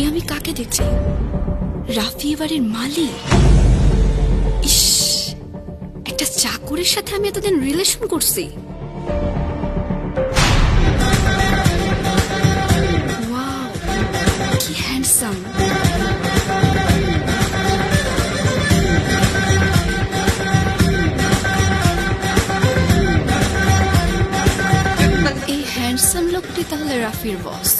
এ আমি কাকে দেখছি? রাফি এবারের মালিক? ইস, একটা চাকরের সাথে আমি এতদিন রিলেশন করছি। কি হ্যান্ডসাম এই হ্যান্ডসাম লোকটি তাহলে রাফির বস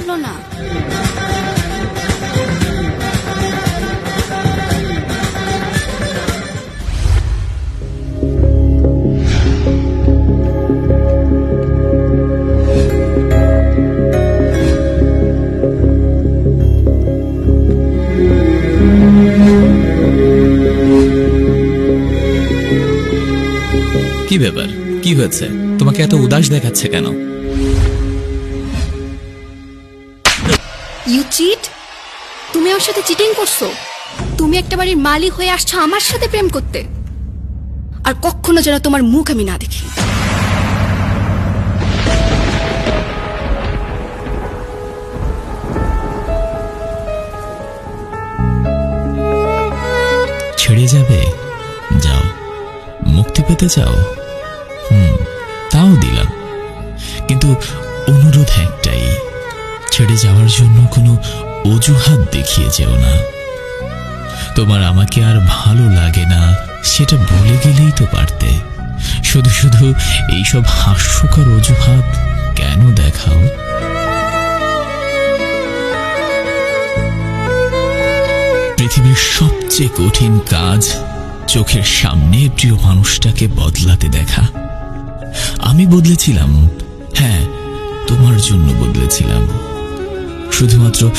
পড়ল না। কি ব্যাপার? কি হয়েছে? তোমাকে এত উদাস দেখাচ্ছে কেন? ইউ চিট তুমি আমার সাথে চিটিং করছ? তুমি একটা বাড়ির মালিক হয়ে আসছো আমার সাথে প্রেম করতে। আর কখনো যেন তোমার মুখ আমি না দেখি। ছেড়ে যাবে? যাও। মুক্তি পেতে চাও? হুম, তাও দিলাম। কিন্তু অনুরোধ একটাই। ছেড়ে যাওয়ার জন্য কোনো অজুহাত দেখিয়ে যেও না। তোমার আমাকে আর ভালো লাগে না, সেটা বলে গেলেই তো পারতে। শুধু শুধু এইসব হাস্যকর অজুহাত কেন দেখাও? পৃথিবীর সবচেয়ে কঠিন কাজ চোখের সামনে প্রিয় মানুষটাকে বদলাতে দেখা। আমি বদলেছিলাম হ্যাঁ তোমার জন্য বদলেছিলাম। শুধুমাত্র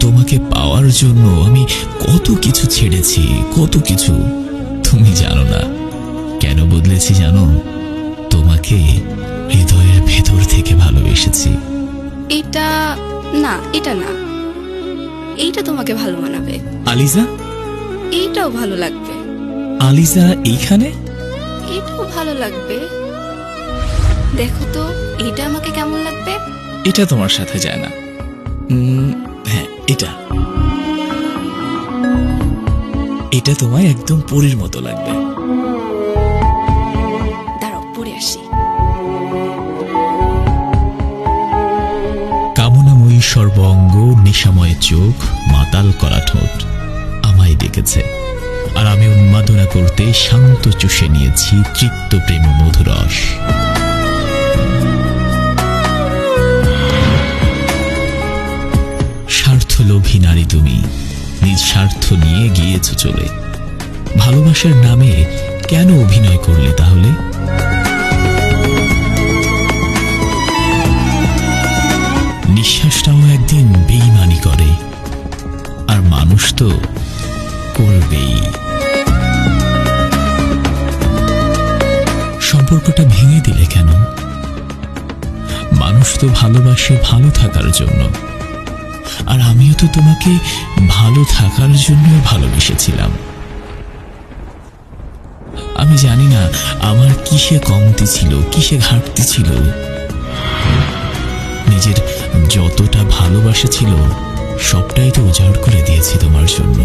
তোমাকে পাওয়ার জন্য আমি কত কিছু ছেড়েছি কত কিছু তুমি জানো না। কেন বদলেছি জানো? তোমাকে হৃদয়ের ভেতর থেকে ভালোবেসেছি। এটা না এটা না। এইটা তোমাকে ভালো মানাবে। আলিজা? এইটাও ভালো লাগবে। আলিজা এইখানে? এটাও ভালো লাগবে। দেখো তো এটা আমাকে কেমন লাগবে? এটা তোমার সাথে যায় না। হ্যাঁ এটা। এটা তোমায় একদম পরীর মতো লাগবে। দাঁড়াও পরে আসি। কামনাময়ী সর্বঙ্গ নেশাময় চোখ মাতাল করা ঠোঁট আমায় ডেকেছে। আর আমি উন্মাদনা করতে শান্ত চুষে নিয়েছি তৃপ্ত প্রেম মধুরস। স্বার্থলোভী নারী তুমি নিজ স্বার্থ নিয়ে গিয়েছ চলে। ভালোবাসার নামে কেন অভিনয় করলে তাহলে? নিঃশ্বাসটাও একদিন বেইমানি করে, আর মানুষ তো করবেই। সম্পর্কটা ভেঙে দিলে কেন? মানুষ তো ভালোবাসে ভালো থাকার জন্য। আর আমিও তো তোমাকে ভালো থাকার জন্য ভালোবেসেছিলাম। আমি জানি না আমার কিসে কমতি ছিল, কিসে ঘাটতি ছিল। নিজের যতটা ভালোবাসা ছিল, সবটাই তো উজাড় করে দিয়েছি তোমার জন্য।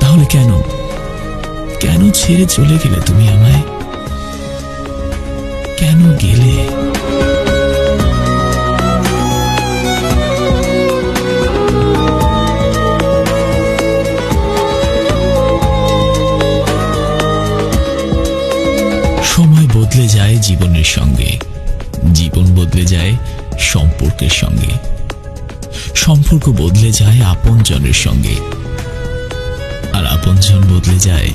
তাহলে কেন? কেন ছেড়ে চলে গেলে তুমি আমায়? কেন গেলে? সঙ্গে, জীবন বদলে যায় সম্পর্কের সঙ্গে। সম্পর্ক বদলে যায় আপনজনের সঙ্গে। আর আপনজন বদলে যায়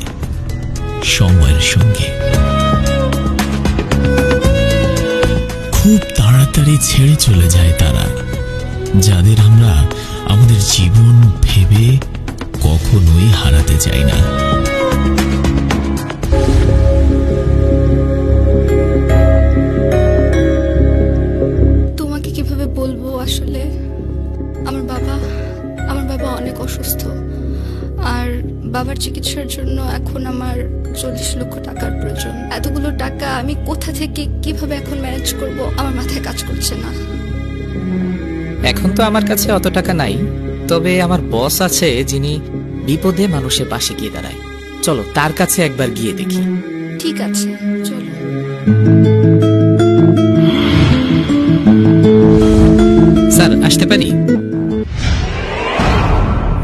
সময়ের সঙ্গে। খুব তাড়াতাড়ি ছেড়ে চলে যায় তারা, যাদের আমরা আমাদের জীবন ভেবে কখনোই হারাতে চাই না। বলব আসলে আমার বাবা আমার বাবা অনেক অসুস্থ। আর বাবার চিকিৎসার জন্য এখন আমার চল্লিশ লক্ষ টাকার প্রয়োজন। এতগুলো টাকা আমি কোথা থেকে কীভাবে এখন ম্যানেজ করব আমার মাথায় কাজ করছে না। এখন তো আমার কাছে অত টাকা নাই তবে আমার বস আছে যিনি বিপদে মানুষের পাশে গিয়ে দাঁড়ায়। চলো তার কাছে একবার গিয়ে দেখি। ঠিক আছে চলো। স্যার আসতে পারি?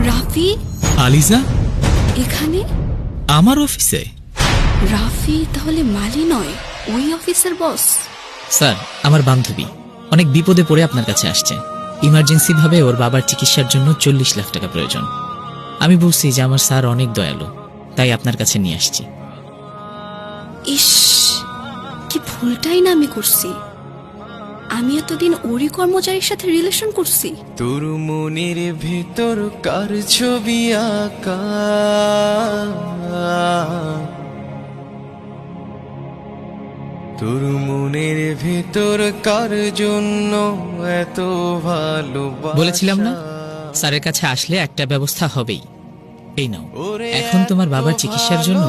রাফি? আলিজা? এখানে? আমার অফিসে? রাফি তাহলে মালি নয় ওই অফিসের বস। স্যার আমার বান্ধবী অনেক বিপদে পড়ে আপনার কাছে আসছে। ইমার্জেন্সি ভাবে ওর বাবার চিকিৎসার জন্য চল্লিশ লাখ টাকা প্রয়োজন। আমি বলছি যে আমার স্যার অনেক দয়ালু তাই আপনার কাছে নিয়ে আসছি। ইস কি ভুলটাই না আমি করছি। আমি এতদিন ওরই কর্মচারীর সাথে রিলেশন করছি। তোর মনের ভেতর কার ছবি আঁকা। তোর মনের ভেতর কার জন্য এত ভালো বলেছিলাম না স্যারের কাছে আসলে একটা ব্যবস্থা হবেই। এই নাও। এখন তোমার বাবার চিকিৎসার জন্য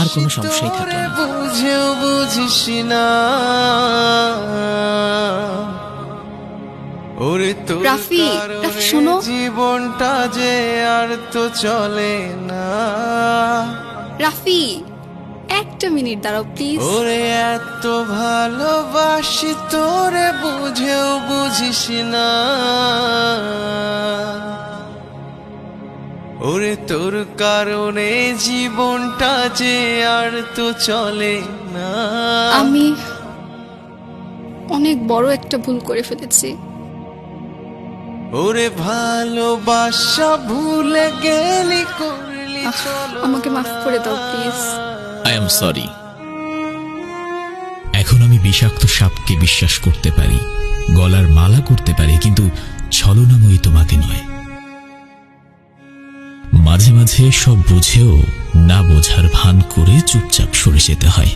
আর কোনো সমস্যাই থাকল না। বুঝেও বুঝিস না ওরে রাফি, কারণে রাফি, শোনো। জীবনটা যে আর তো চলে না। রাফি একটা মিনিট দাঁড়াও প্লিজ। ওরে এত ভালোবাসি তোরে বুঝেও বুঝিস না ওরে তোর কারণে জীবনটা যে আর তো চলে না। আমি অনেক বড় একটা ভুল করে ফেলেছি। ওরে ভালোবাসা ভুলে গেলি করলি চলো আমাকে মাফ করে দাও প্লিজ। আই এম সরি এখন আমি বিষাক্ত সাপকে বিশ্বাস করতে পারি গলার মালা করতে পারি কিন্তু ছলনাময়ী তোমাকে নয়। মাঝে মাঝে সব বুঝেও না বোঝার ভান করে চুপচাপ সরে যেতে হয়।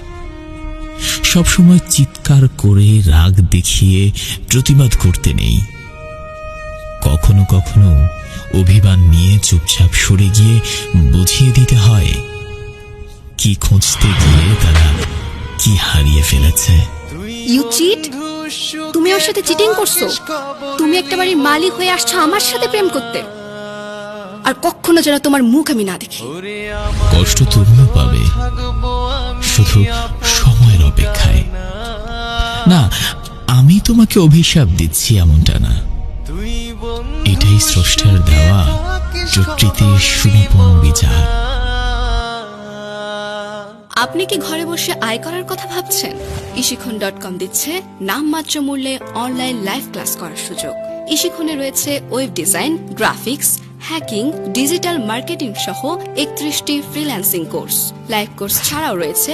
সবসময় চিৎকার করে রাগ দেখিয়ে প্রতিবাদ করতে নেই। কখনো কখনো অভিমান নিয়ে চুপচাপ সরে গিয়ে বুঝিয়ে দিতে হয়, কি খুঁজতে গিয়ে তারা কি হারিয়ে ফেলেছে। ইউ চিট তুমি ওর সাথে চিটিং করছ? তুমি একটা বাড়ির মালিক হয়ে আসছো আমার সাথে প্রেম করতে। আর কখনো যেন তোমার মুখ আমি না দেখি। কষ্ট তুমিও পাবে শুধু সময়ের অপেক্ষায়। না আমি তোমাকে অভিশাপ দিচ্ছি এমনটা না। এটাই স্রষ্টার দেওয়া প্রকৃতির সুনিপুণ বিচার। আপনি কি ঘরে বসে আয় করার কথা ভাবছেন? ইশিখন ডট কম দিচ্ছে নামমাত্র মূল্যে অনলাইন লাইভ ক্লাস করার সুযোগ। ইশিখনে রয়েছে web design graphics hacking digital marketing সহ একত্রিশটি ফ্রিল্যান্সিং কোর্স লাইভ কোর্স ছাড়াও রয়েছে